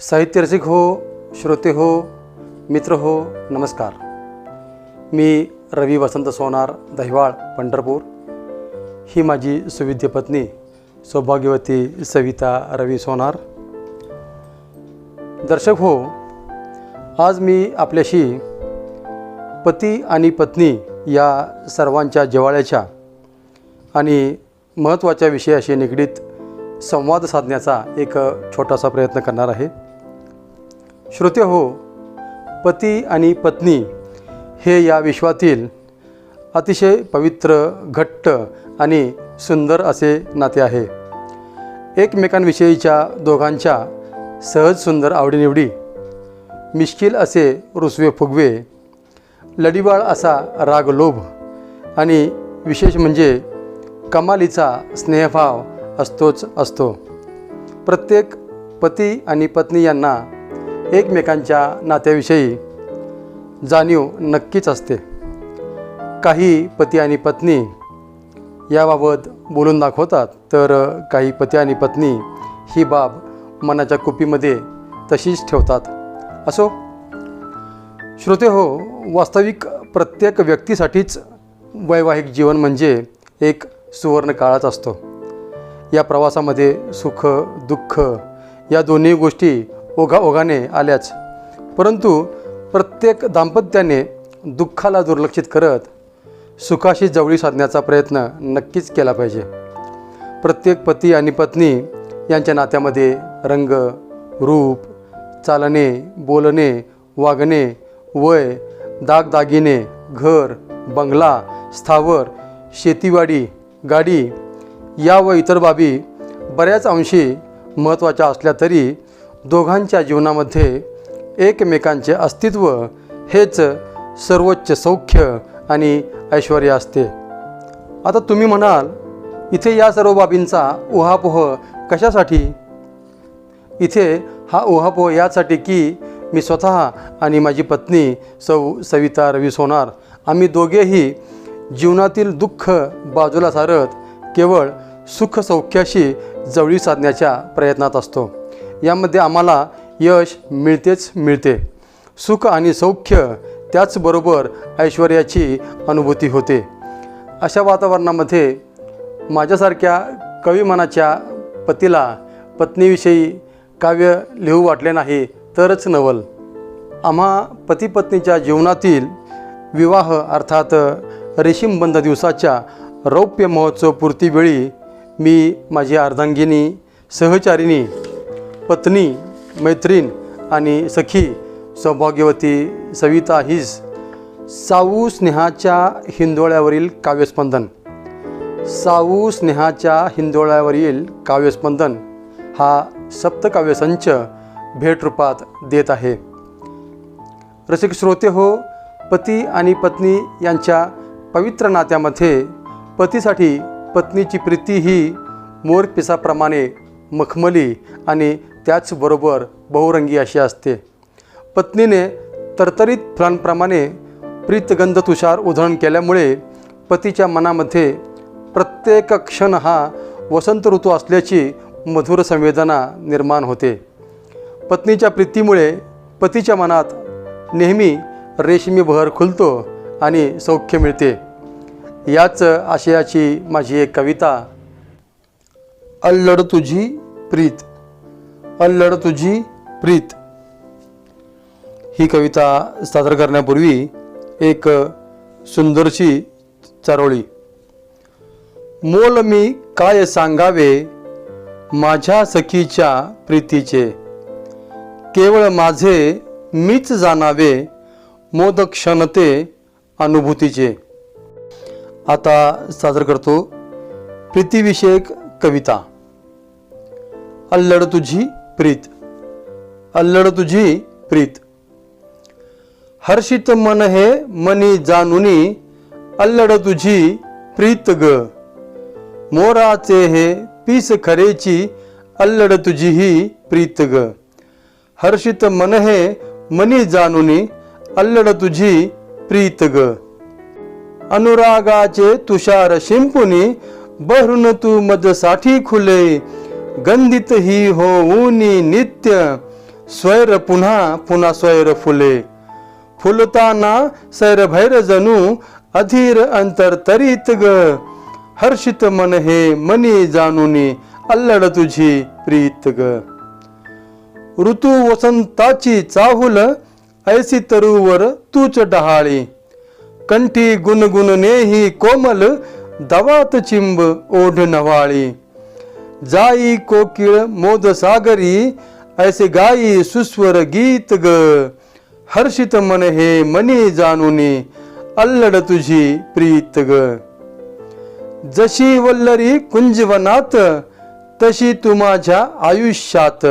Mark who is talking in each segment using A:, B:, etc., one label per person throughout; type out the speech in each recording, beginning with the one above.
A: साहित्य रसिक हो श्रोते हो मित्र हो नमस्कार. मी रवी वसंत सोनार दहिवाळ पंढरपूर. ही माझी सुविद्य पत्नी सौभाग्यवती सविता रवी सोनार. दर्शक हो आज मी आपल्याशी पती आणि पत्नी या सर्वांच्या जिवाळ्याच्या आणि महत्त्वाच्या विषयाशी निगडीत संवाद साधण्याचा एक छोटासा प्रयत्न करणार आहे. श्रोते हो पती आणि पत्नी हे या विश्वातील अतिशय पवित्र घट्ट आणि सुंदर असे नाते आहे. एकमेकांविषयीच्या दोघांच्या सहज सुंदर आवडीनिवडी मिश्किल असे रुसवे फुगवे लडीवाळ असा राग लोभ आणि विशेष म्हणजे कमालीचा स्नेहभाव असतोच असतो. प्रत्येक पती आणि पत्नी यांना एकमेकांच्या नात्याविषयी जाणीव नक्कीच असते. काही पती आणि पत्नी याबाबत बोलून दाखवतात तर काही पती आणि पत्नी ही बाब मनाच्या कुपीमध्ये तशीच ठेवतात. असो? श्रोते हो वास्तविक प्रत्येक व्यक्तीसाठीच वैवाहिक जीवन म्हणजे एक सुवर्ण काळाच असतो. या प्रवासामध्ये सुख दुःख या दोन्ही गोष्टी ओघा ओघाने आल्याच. परंतु प्रत्येक दाम्पत्याने दुःखाला दुर्लक्षित करत सुखाशी जवळी साधण्याचा प्रयत्न नक्कीच केला पाहिजे. प्रत्येक पती आणि पत्नी यांच्या नात्यामध्ये रंग रूप चालणे बोलणे वागणे वय दागदागिने घर बंगला स्थावर शेतीवाडी गाडी या व इतर बाबी बऱ्याच अंशी महत्त्वाच्या असल्या तरी दोघांच्या जीवनामध्ये एकमेकांचे अस्तित्व हेच सर्वोच्च सौख्य आणि ऐश्वर्य असते. आता तुम्ही म्हणाल इथे या सर्व बाबींचा उहापोह कशासाठी? इथे हा उहापोह यासाठी की मी स्वतः आणि माझी पत्नी सौ सविता रवी सोनार आम्ही दोघेही जीवनातील दुःख बाजूला सारत केवळ सुखसौख्याशी जवळी साधण्याच्या प्रयत्नात असतो. यामध्ये आम्हाला यश मिळतेच मिळते. सुख आणि सौख्य त्याचबरोबर ऐश्वर्याची अनुभूती होते. अशा वातावरणामध्ये माझ्यासारख्या कविमनाच्या पतीला पत्नीविषयी काव्य लिहू वाटले नाही तरच नवल. आम्हा पतीपत्नीच्या जीवनातील विवाह अर्थात रेशीमबंध दिवसाच्या रौप्य महोत्सव पूर्तीवेळी मी माझी अर्धांगिनी सहचारिणी पत्नी मैत्रीण आणि सखी सौभाग्यवती सविता हिज साऊ स्नेहाच्या हिंदोळ्यावरील काव्यस्पंदन. साऊ स्नेहाच्या हिंदोळ्यावरील काव्यस्पंदन हा सप्तकाव्यसंच भेटरूपात देत आहे. रसिक श्रोते हो पती आणि पत्नी यांच्या पवित्र नात्यामध्ये पतीसाठी पत्नीची प्रीती ही मोरपिसाप्रमाणे मखमली आणि त्याचबरोबर बहुरंगी अशी असते. पत्नीने तरतरीत फुलांप्रमाणे प्रीतगंध तुषार उधळण केल्यामुळे पतीच्या मनामध्ये प्रत्येक क्षण हा वसंत ऋतू असल्याची मधुर संवेदना निर्माण होते. पत्नीच्या प्रीतीमुळे पतीच्या मनात नेहमी रेशमी बहर खुलतो आणि सौख्य मिळते. याच आशयाची माझी एक कविता अल्लड तुझी प्रीत. अल्लड तुझी प्रीत. ही कविता सादर करण्यापूर्वी एक सुंदरशी चारोळी. मोल मी काय सांगावे माझ्या सखीच्या प्रीतीचे. केवळ माझे मीच जाणावे मोदक्षणते अनुभूतीचे. आता सादर करतो प्रीतीविषयक कविता. अल्लड तुझी प्रीत. अल्लड तुझी प्रीत. हर्षित मन हे मनी जानुनी अल्लड तुझी प्रीत ग. मोराचे हे पीस खरेची अल्लड तुझी ही प्रीत ग. हर्षित मन हे मनी जानुनी अल्लड तुझी प्रीत ग. अनुरागाचे तुषार शिंपुनी बहरून तू मजसाठी खुले गंधित ही होऊनी नित्य स्वैर पुन्हा पुन्हा स्वैर फुले. फुलताना सैर भैर जणू अधीर अंतर तरीत ग. हर्षित मन हे मनी जाणूनी अल्लड तुझी प्रीत ग. ऋतू वसंताची चाहुल ऐसी तरुवर तूच डहाळी. कंठी गुणगुणने नेही कोमल दवात चिंब ओढ नवाळी. जाई कोकिळ मोद सागरी ऐसे गाई सुस्वर गीत ग. हर्षित मन हे मनी जाणूनी अल्लड तुझी प्रीत ग. जशी वल्लरी कुंजवनात तशी तू माझ्या आयुष्यात.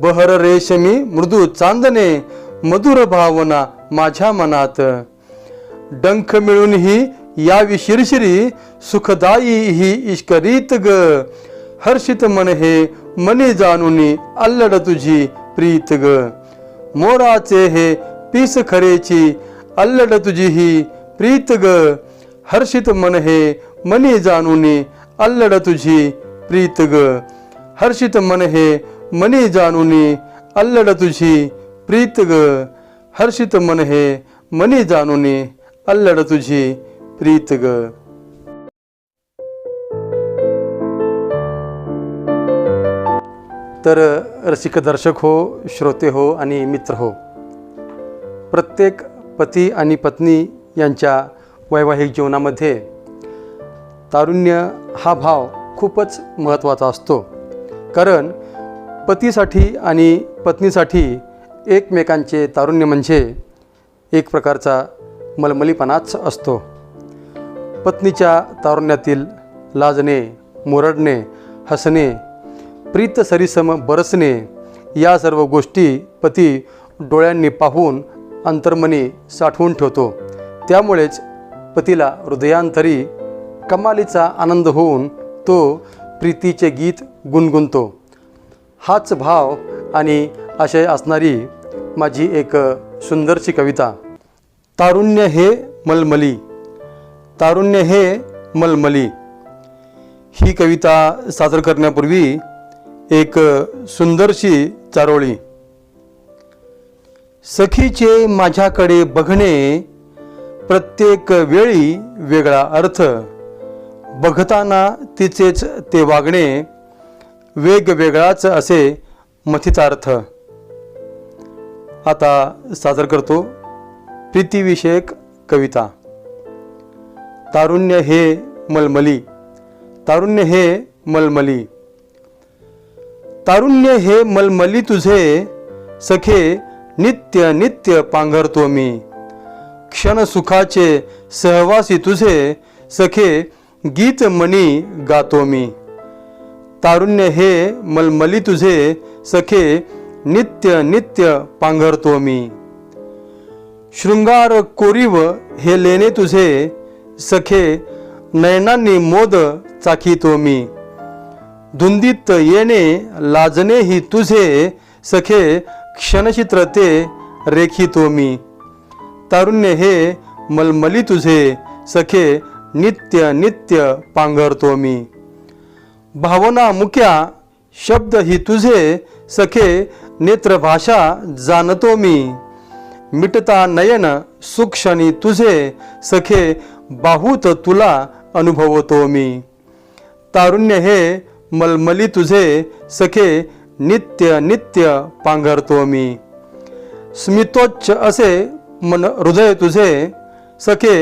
A: बहर रेशमी मृदू चांदणे मधुर भावना माझ्या मनात. डंख मिळून ही यावी शिरशिरी सुखदायी ही इश्करीत ग. हर्षित मन हे मनी जाणून अल्लड तुझी प्रीत ग. मोराचे हे पीस खरेची अल्लड तुझी ही प्रीत ग. हर्षित मन हे मनी जाणून अल्लड तुझी प्रीत ग. हर्षित मन हे मनी जाणून अल्लड तुझी प्रीत ग. हर्षित मन हे मनी जाणून अल्लड तुझी प्रीत ग. तर रसिक दर्शक हो श्रोते हो आणि मित्र हो प्रत्येक पती आणि पत्नी यांच्या वैवाहिक जीवनामध्ये तारुण्य हा भाव खूपच महत्त्वाचा असतो. कारण पतीसाठी आणि पत्नीसाठी एकमेकांचे तारुण्य म्हणजे एक प्रकारचा मलमलीपणाच असतो. पत्नीच्या तारुण्यातील लाजणे मुरडणे हसणे प्रीत सरीसम बरसणे या सर्व गोष्टी पती डोळ्यांनी पाहून अंतर्मनी साठवून ठेवतो. त्यामुळेच पतीला हृदयांतरी कमालीचा आनंद होऊन तो प्रीतीचे गीत गुणगुणतो. हाच भाव आणि आशय असणारी माझी एक सुंदरशी कविता. तारुण्य हे मलमली. तारुण्य हे मलमली. ही कविता सादर करण्यापूर्वी एक सुंदरशी चारोळी. सखीचे माझ्याकडे बघणे प्रत्येक वेळी वेगळा अर्थ. बघताना तिचेच ते वागणे वेगवेगळाच असे मथितार्थ. आता सादर करतो प्रीतीविषयक कविता. तारुण्य हे मलमली. तारुण्य हे मलमली. तारुण्य हे मलमली तुझे सखे नित्य नित्य पांघरतो मी. क्षण सुखाचे सहवासी तुझे सखे गीत मणी गातो मी. तारुण्य हे मलमली तुझे सखे नित्य नित्य पांघरतो मी. शृंगार कोरीव हे लेणे तुझे सखे नयनांनी मोद चाखितो मी. धुंदीत येणे लाजणे ही तुझे सखे क्षणचित्र ते रेखितो मी. तारुण्य हे मलमली तुझे सखे नित्य नित्य पांघरतो मी. भावना मुक्या शब्द ही तुझे सखे नेत्रभाषा जाणतो मी. मिटता नयन सुक्षणी तुझे सखे बाहूत तुला अनुभवतो मी. तारुण्य हे मलमली तुझे सखे नित्य नित्य पांघरतो मी. स्मितोच्च असे मन हृदय तुझे सखे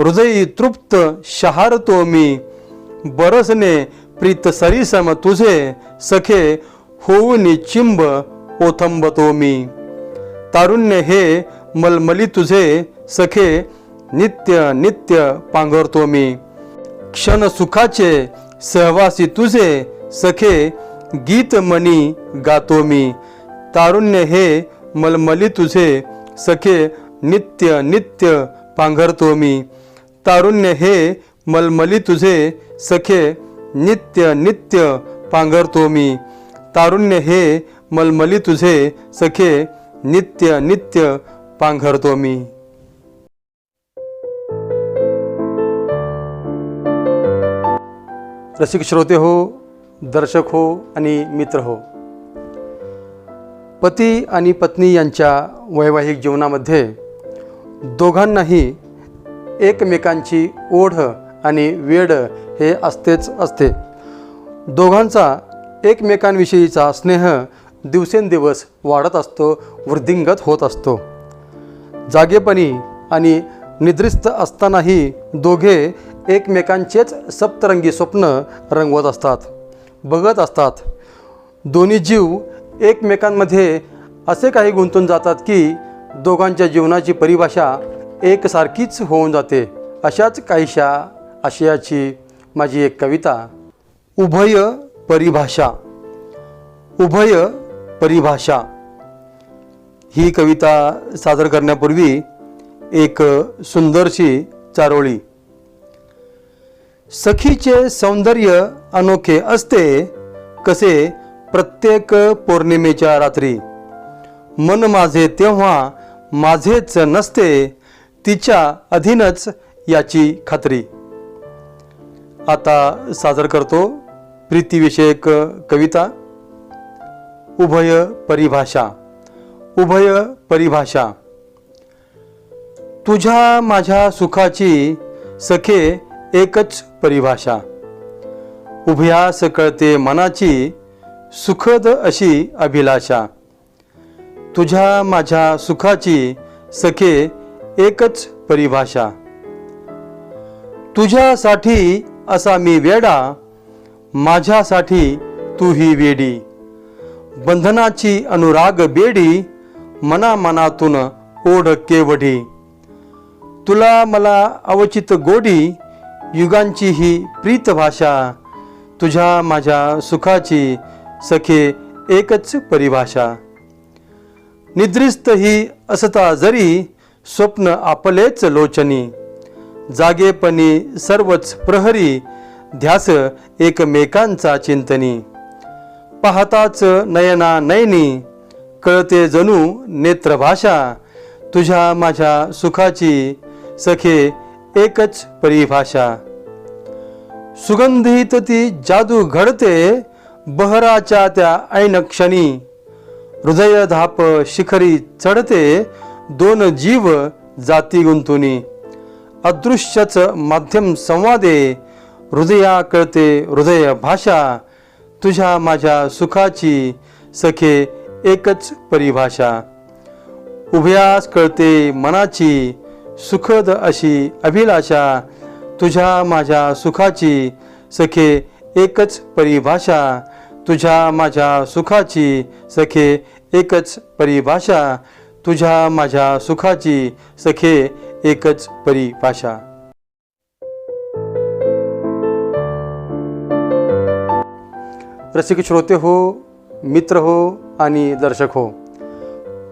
A: हृदयी तृप्त शहारतो मी. बरसने प्रीत सरीसम तुझे सखे होऊनी चिंब ओथंबतो मी. तारुण्य हे मलमली तुझे सखे नित्य नित्य पांघरतो मी. क्षण सुखाचे सहवासी तुझे सखे गीत मनी गातो मी. तारुण्य हे मलमली तुझे सखे नित्य नित्य पांघरतो मी. तारुण्य हे मलमली तुझे सखे नित्य नित्य पांघरतो मी. तारुण्य हे मलमली तुझे सखे नित्य नित्य पांघरतो मी. रसिक श्रोते हो दर्शक हो आणि मित्र हो. पती आणि पत्नी यांच्या वैवाहिक जीवनामध्ये दोघांनाही एकमेकांची ओढ आणि वेड हे असतेच असते. दोघांचा एकमेकांविषयीचा स्नेह दिवसेंदिवस वाढत असतो वृद्धिंगत होत असतो. जागेपणी आणि निद्रिस्त असतानाही दोघे एकमेकांचेच सप्तरंगी स्वप्न रंगवत असतात बघत असतात. दोन्ही जीव एकमेकांमध्ये असे काही गुंतून जातात की दोघांच्या जीवनाची परिभाषा एकसारखीच होऊन जाते. अशाच काहीशा आशयाची माझी एक कविता. उभय परिभाषा. उभय परिभाषा. ही कविता सादर करण्यापूर्वी एक सुंदरशी चारोळी. सखीचे सौंदर्य अनोखे असते कसे प्रत्येक पौर्णिमेच्या रात्री. मन माझे तेव्हा माझेच नसते तिच्या अधीनच याची खात्री. आता सादर करतो प्रीतीविषयक कविता. उभय परिभाषा उभय परिभाषा. तुझ्या माझ्या सुखाची सखे एकच परिभाषा. उभयास कळते मनाची सुखद अशी अभिलाषा. तुझ्या माझ्या सुखाची सखे एकच परिभाषा. तुझ्यासाठी असा मी वेडा माझ्यासाठी तू ही वेडी. बंधनाची अनुराग बेडी मना मनातून ओढ केवढी. तुला मला अवचित गोडी युगांची ही प्रीत भाषा तुझ्या माझ्या सुखाची सखे एकच परिभाषा. निद्रिस्त ही असता जरी स्वप्न आपलेच लोचनी. जागेपणी सर्वच प्रहरी ध्यास एकमेकांचा चिंतनी. पाहताच नयना नयनी कळते जणू नेत्रभाषा तुझ्या माझ्या सुखाची सखे एकच परिभाषा. सुगंधित ती जादू घडते बहराच्या त्या ऐन क्षणी. हृदय धाप शिखरी चढते दोन जीव जाती गुंतुनी. अदृश्यच माध्यम संवादे हृदया कळते हृदय भाषा. तुझ्या माझ्या सुखाची सखे एकच परिभाषा. उभयास कळते मनाची सुखद अशी अभिलाषा. तुझ्या माझ्या सुखाची सखे एकच परिभाषा. तुझ्या माझ्या सुखाची सखे एकच परिभाषा. तुझ्या माझ्या सुखाची सखे एकच परिभाषा. रसिक श्रोते हो मित्र हो आणि दर्शक हो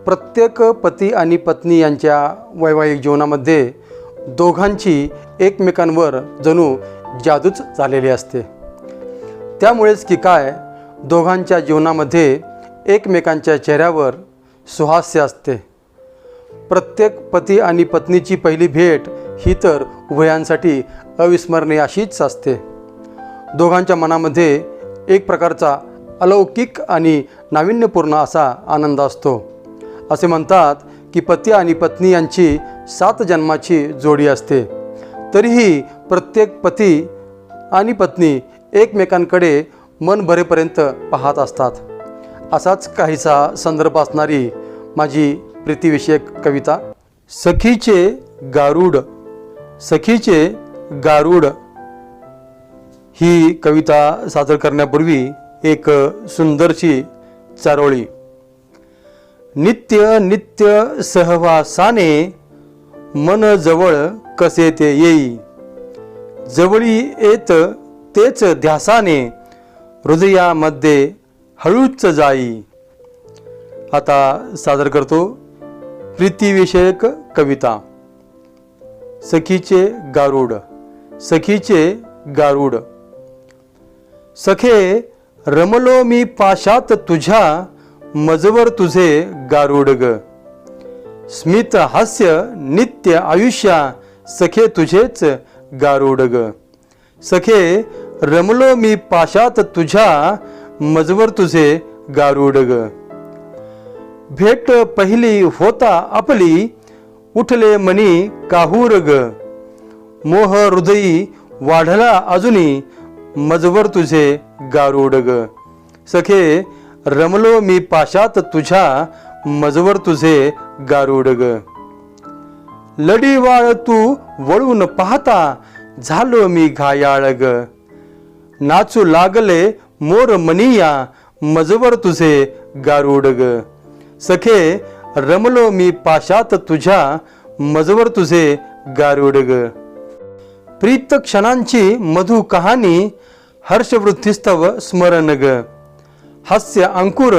A: प्रत्येक पती आणि पत्नी यांच्या वैवाहिक जीवनामध्ये दोघांची एकमेकांवर जणू जादूच झालेली असते. त्यामुळेच की काय दोघांच्या जीवनामध्ये एकमेकांच्या चेहऱ्यावर सुहास्य असते. प्रत्येक पती आणि पत्नीची पहिली भेट ही तर उभयांसाठी अविस्मरणीय अशीच असते. दोघांच्या मनामध्ये एक प्रकारचा अलौकिक आणि नाविन्यपूर्ण असा आनंद असतो. असे म्हणतात की पती आणि पत्नी यांची सात जन्माची जोडी असते. तरीही प्रत्येक पती आणि पत्नी एकमेकांकडे मन भरेपर्यंत पाहत असतात. असाच काहीसा संदर्भ असणारी माझी प्रीतीविषयक कविता. सखीचे गारुड. सखीचे गारुड. ही कविता सादर करण्यापूर्वी एक सुंदरशी चारोळी. नित्य नित्य सहवासाने मन जवळ कसे ते येई? जवळी येत तेच ध्यासाने हृदयामध्ये हळूच जाई. आता सादर करतो प्रीतीविषयक कविता. सखीचे गारुड सखीचे गारुड. सखे रमलो मी पाशात तुझ्या मजवर तुझे गारुड ग स्मित हास्य नित्य आयुष्या सखे तुझेच गारुड ग सखे रमलो मी पाशात तुझ्या मजवर तुझे गारुड ग भेट पहिली होता आपली उठले मनी काहूर ग मोह हृदयी वाढला अजूनी मजवर तुझे गारुड ग सखे रमलो मी पाशात तुझ्या मजवर तुझे गारुड ग लढीवाळ तू वळून पाहता झालो मी घायाळ ग नाचू लागले मोर मनिया मजवर तुझे गारुड ग सखे रमलो मी पाशात तुझ्या मजवर तुझे गारुड ग प्रीत क्षणांची मधु कहाणी हर्षवृत्तीस्तव स्मरण ग हास्य अंकुर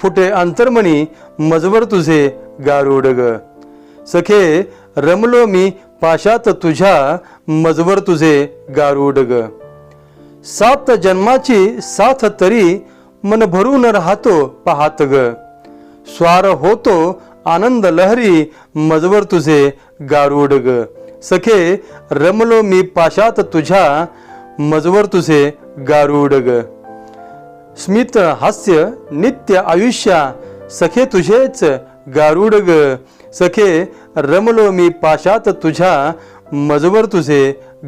A: फुटे अंतर्मणी मजवर तुझे गारुड ग सखे रमलो मी पाशात तुझ्या मजवर तुझे गारुड ग सात जन्माची साथ तरी मन भरून राहतो पाहात ग स्वार होतो आनंद लहरी मजवर तुझे गारुड ग सखे रमलो मी पाशात तुझ्या मजवर तुझे गारुड ग स्मित हास्य नित्य आयुष्या सखे तुझेच गारुड ग सखे रमलो मी पाशात तुझ्या मजवर तुझे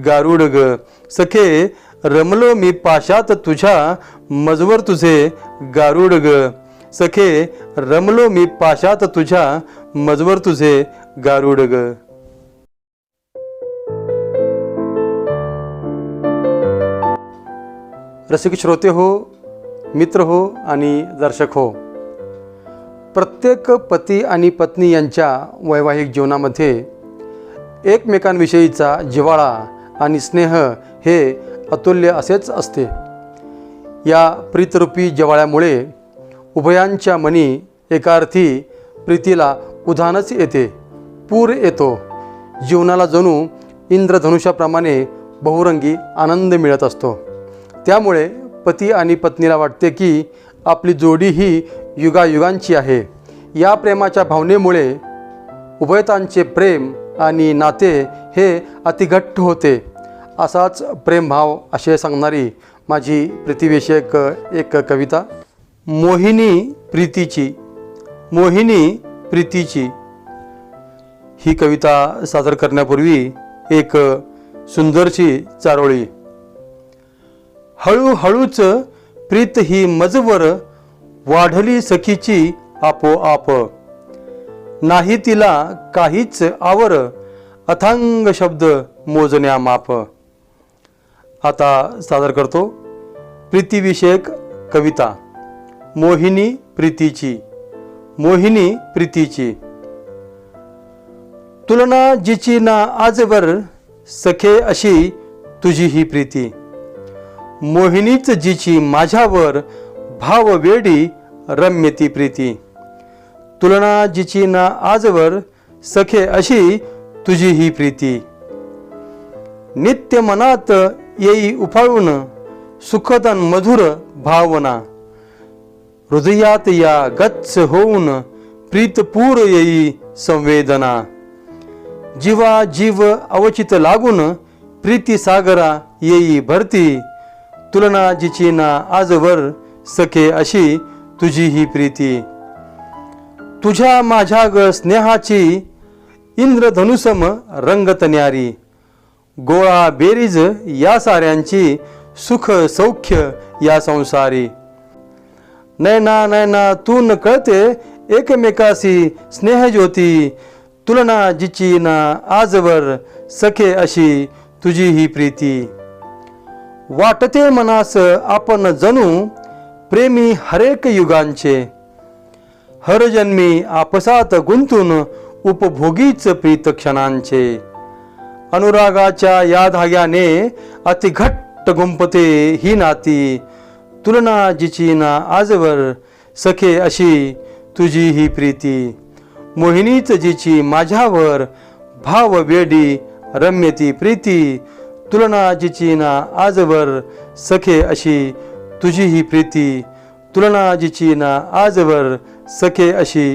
A: गारुड ग सखे रमलो मी पाशात तुझ्या मजवर तुझे गारुड ग सखे रमलो मी पाशात तुझ्या मजवर तुझे गारुड ग रसिक श्रोते हो मित्र हो आणि दर्शक हो. प्रत्येक पती आणि पत्नी यांच्या वैवाहिक जीवनामध्ये एकमेकांविषयीचा जिव्हाळा आणि स्नेह हे अतुल्य असेच असते. या प्रीतरूपी जिव्हाळ्यामुळे उभयांच्या मनी एका अर्थी प्रीतीला उधाणच येते पूर येतो. जीवनाला जणू इंद्रधनुष्याप्रमाणे बहुरंगी आनंद मिळत असतो. त्यामुळे पती आणि पत्नीला वाटते की आपली जोडी ही युगायुगांची आहे. या प्रेमाच्या भावनेमुळे उभयतांचे प्रेम आणि नाते हे अतिघट्ट होते. असाच प्रेमभाव असे सांगणारी माझी प्रीतिविषयक एक कविता मोहिनी प्रीतीची मोहिनी प्रीतीची. ही कविता सादर करण्यापूर्वी एक सुंदरशी चारोळी. हळूहळूच प्रीत ही मजवर वाढली सखीची आपोआप. नाही तिला काहीच आवर अथांग शब्द मोजण्या माप आता सादर करतो प्रीतीविषयक कविता. मोहिनी प्रीतीची मोहिनी प्रीतीची. तुलना जिची ना आजवर सखे अशी तुझी ही प्रीती. मोहिनीच जिची माझ्यावर भाव वेडी रम्यती प्रीती. तुलना जिची ना आजवर सखे अशी तुझी ही प्रीती. नित्य मनात येई उफाळून सुखदन मधुर भावना. हृदयात या गच्च होऊन प्रीतपूर येई संवेदना. जीवा जीव अवचित लागून प्रीती सागरा येई भरती. तुलना जिची ना आजवर सखे अशी तुझी ही प्रीती. तुझ्या माझ्या ग स्नेहाची इंद्रधनुसम रंगत न्यारी. गोळा बेरीज या साऱ्यांची सुख सौख्य या संसारी. नैना नैना तू न कळते एकमेकाशी स्नेहज्योती. तुलना जिची ना आजवर सखे अशी तुझी ही प्रीती. वाटते मनास आपण जणू प्रेमी हरेक युगांचे. हरजन्मी आपसात गुंतून उपभोगीच प्रीत क्षणांचे. अनुरागाच्या या धाग्याने अतिघट्ट गुंपते ही नाती. तुलना जिची ना आजवर सखे अशी तुझी ही प्रीती. मोहिनीच जिची माझ्यावर भाव वेडी रम्यती प्रीती. तुलना जिची ना आजवर सखे अशी तुझी ही प्रीती. तुलना जिची ना आजवर सखे अशी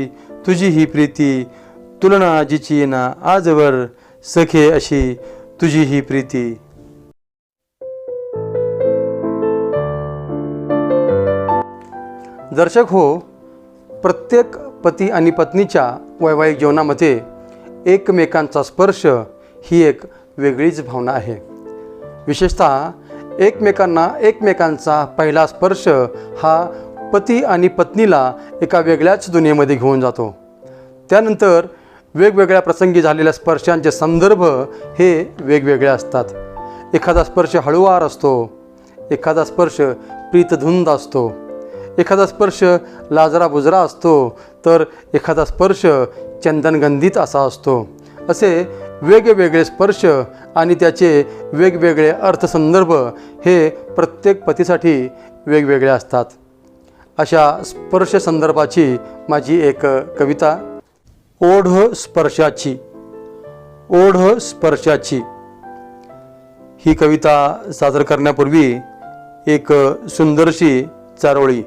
A: तुझी ही प्रीती. तुलना जिची ना आजवर सखे अशी तुझी ही प्रीती. दर्शक हो प्रत्येक पती आणि पत्नीच्या वैवाहिक जीवनामध्ये एकमेकांचा स्पर्श ही एक वेगळीच भावना आहे. विशेषतः एकमेकांना एकमेकांचा पहिला स्पर्श हा पती आणि पत्नीला एका वेगळ्याच दुनियेमध्ये घेऊन जातो. त्यानंतर वेगवेगळ्या प्रसंगी झालेल्या स्पर्शांचे संदर्भ हे वेगवेगळे असतात. एखादा स्पर्श हळुवार असतो एखादा स्पर्श प्रीतधुंद असतो एखादा स्पर्श लाजरा बुजरा असतो तर एखादा स्पर्श चंदनगंधित असा असतो. असे वेगवेगळे स्पर्श आणि त्याचे वेगवेगळे अर्थसंदर्भ हे प्रत्येक पतीसाठी वेगवेगळे असतात. अशा स्पर्श संदर्भाची माझी एक कविता. ओढ स्पर्शाची. ओढ स्पर्शाची. ही कविता सादर करण्यापूर्वी एक सुंदरशी चारोळी.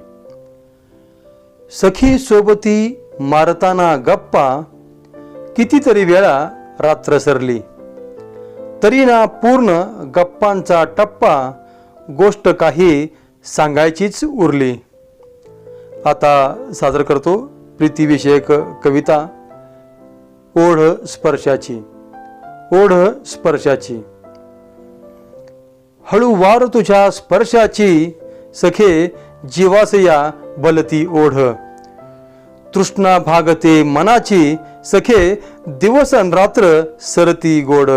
A: सखी सोबती मारताना गप्पा कितीतरी वेळा रात्र सरली. तरी ना पूर्ण गप्पांचा टप्पा गोष्ट काही सांगायचीच उरली. आता सादर करतो प्रीतीविषयक कविता. ओढ स्पर्शाची. ओढ स्पर्शाची. हळूवार तुझ्या स्पर्शाची. सखे जीवासया बलती ओढ. तृष्णा भागते मनाची सखे दिवस रात्र सरती गोड.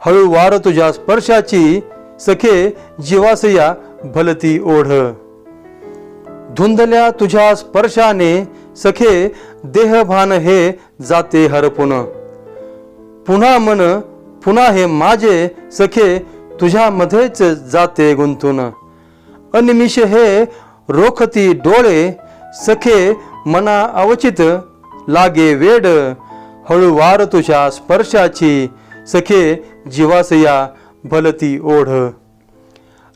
A: हळूवार तुझ्या स्पर्शाची सखे जीवासया भलती ओढ. धुंदल्या तुझ्या स्पर्शाने सखे देहभान हे जाते हरपुन. पुन्हा मन पुन्हा हे माझे सखे तुझ्यामध्येच जाते गुंतून. अनिमिष हे रोखती डोळे सखे मना अवचित लागे वेड हळूवार तुझ्या स्पर्शाची सखे जीवासया भलती ओढ.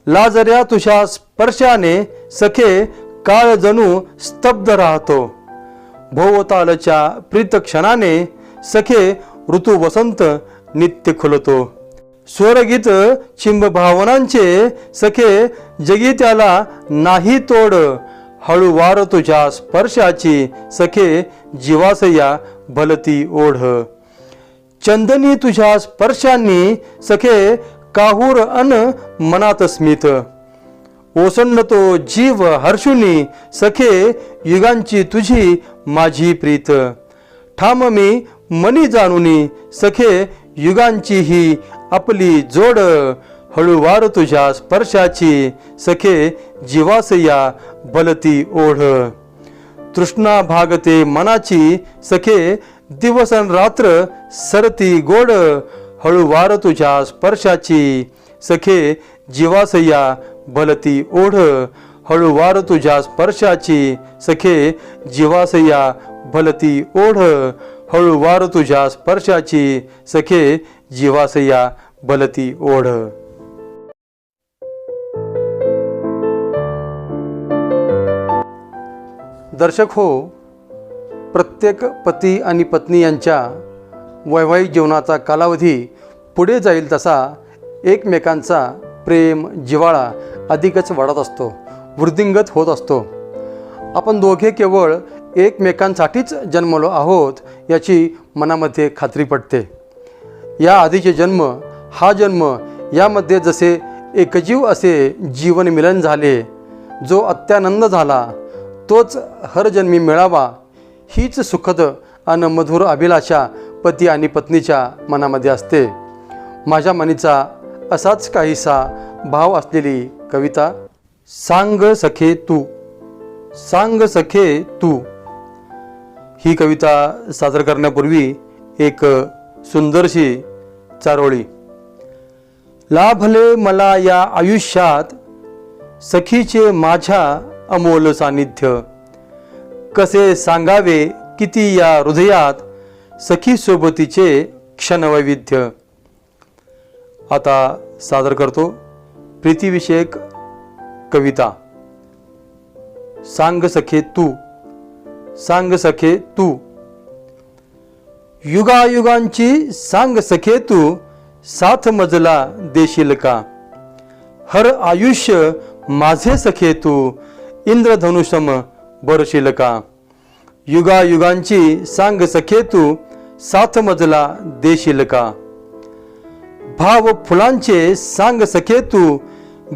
A: लाजऱ्या तुझ्या स्पर्शाने सखे काळ जणू स्तब्ध राहतो. भोवतालच्या प्रीत क्षणाने सखे ऋतू वसंत नित्य खुलतो. स्वरगीत चिंब भावनांचे सखे जगी त्याला नाही तोड हळूवार तुझ्या स्पर्शाची सखे जीवासया भलती ओढ. चंदनी तुझ्या स्पर्शांनी सखे काहूर अन मनात स्मित. ओसंडतो जीव हर्षुनी सखे युगांची तुझी माझी प्रीत. ठाम मी मनी जाणुनी सखे युगांची ही आपली जोड. हळूवार तुझ्या स्पर्शाची सखे जीवासया बलती ओढ. तृष्णा भागते मनाची सखे दिवस रात्र सरती गोड. हळूवार तुझ्या स्पर्शाची सखे जीवासया भलती ओढ. हळूवार तुझ्या स्पर्शाची सखे जीवासया भलती ओढ. हळूवार तुझ्या स्पर्शाची सखे जीवासया भलती ओढ. दर्शक हो प्रत्येक पती आणि पत्नी यांच्या वैवाहिक जीवनाचा कालावधी पुढे जाईल तसा एकमेकांचा प्रेम जिव्हाळा अधिकच वाढत असतो वृद्धिंगत होत असतो. आपण दोघे केवळ एकमेकांसाठीच जन्मलो आहोत याची मनामध्ये खात्री पडते. या आधीचे जन्म हा जन्म यामध्ये जसे एकजीव असे जीवन मिलन झाले जो अत्यानंद झाला तोच हरजन्मी मिळावा हीच सुखद आणि मधुर अभिलाषा पती आणि पत्नीच्या मनामध्ये असते. माझ्या मनीचा असाच काहीसा भाव असलेली कविता सांग सखे तू सांग सखे तू. ही कविता सादर करण्यापूर्वी एक सुंदरशी चारोळी. लाभले मला या आयुष्यात सखीचे माझ्या अमोल सानिध्य कसे सांगावे किती या हृदयात सखी सोबतीचे क्षणवैविध्य. आता सादर करतो प्रीतीविषयक कविता. सांग सखे तू सांग सखे तू. युगायुगांची सांग सखे तू साथ मजला देशील का? हर आयुष्य माझे सखे तू इंद्रधनुषम बरशील का युगायुगांची सांग सखे तू साथ मजला देशील का भाव फुलांचे सांग सखे तू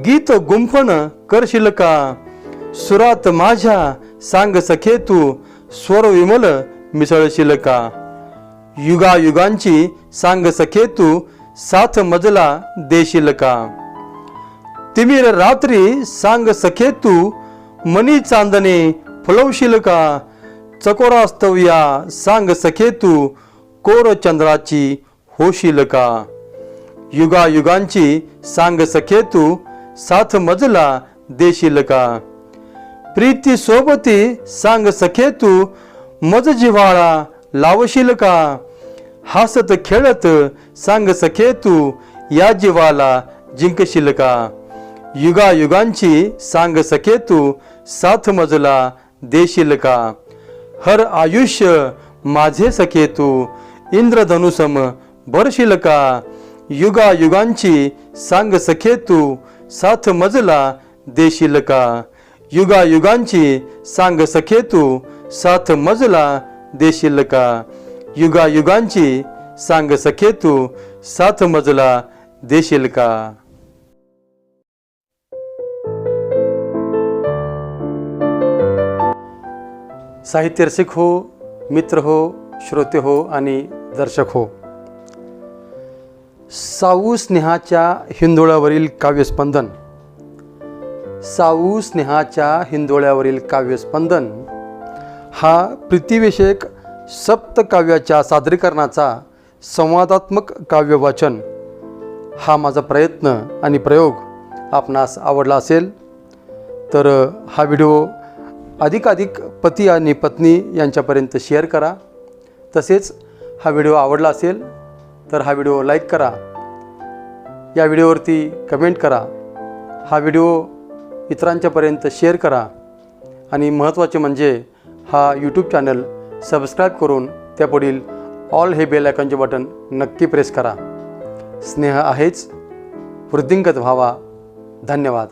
A: गीत गुंफण करशील का सुरात माझ्या सांग सखे तू स्वर विमल मिसळशील का युगायुगांची सांग सखे तू साथ मजला देशील का तिमिर रात्री सांग सखे तू मनी चांदणे फुलवशील का? चकोरास्तव्या सांग सखे तू कोर चंद्राची होशील का? युगायुगांची सांग सखे तू साथ मजला देशील का? प्रीती सोबती सांग सखे तू मज जिव्हाळा लावशील का? हसत खेळत सांग सखे तू या जीवाला जिंकशील का? युगायुगांची सांग सखे तू साथ मजला देशील का? हर आयुष्य माझे सखे तू इंद्रधनुसम भरशील का? युगायुगांची सांग सखे तू साथ मजला देशील का? युगायुगांची सांग सखे तू साथ मजला देशील का? युगायुगांची सांग सखे तू साथ मजला देशील का? साहित्य रसिक हो मित्र हो श्रोते हो आणि दर्शक हो. साऊ स्नेहाच्या हिंदोळ्यावरील काव्यस्पंदन. साऊ स्नेहाच्या हिंदोळ्यावरील काव्यस्पंदन हा प्रीतिविषयक सप्तकाव्याच्या सादरीकरणाचा संवादात्मक काव्यवाचन. हा माझा प्रयत्न आणि प्रयोग आपणास आवडला असेल तर हा व्हिडिओ अधिकाधिक पती आणि पत्नी यांच्यापर्यंत शेअर करा. तसेच हा व्हिडिओ आवडला असेल तर हा व्हिडिओ लाईक करा. या व्हिडिओवरती कमेंट करा. हा व्हिडिओ इतरांच्यापर्यंत शेअर करा. आणि महत्त्वाचे म्हणजे हा यूट्यूब चॅनल सबस्क्राईब करून त्यापुढील ऑल हे बेल आयकॉनचे बटन नक्की प्रेस करा. स्नेह आहेच वृद्धिंगत व्हावा. धन्यवाद.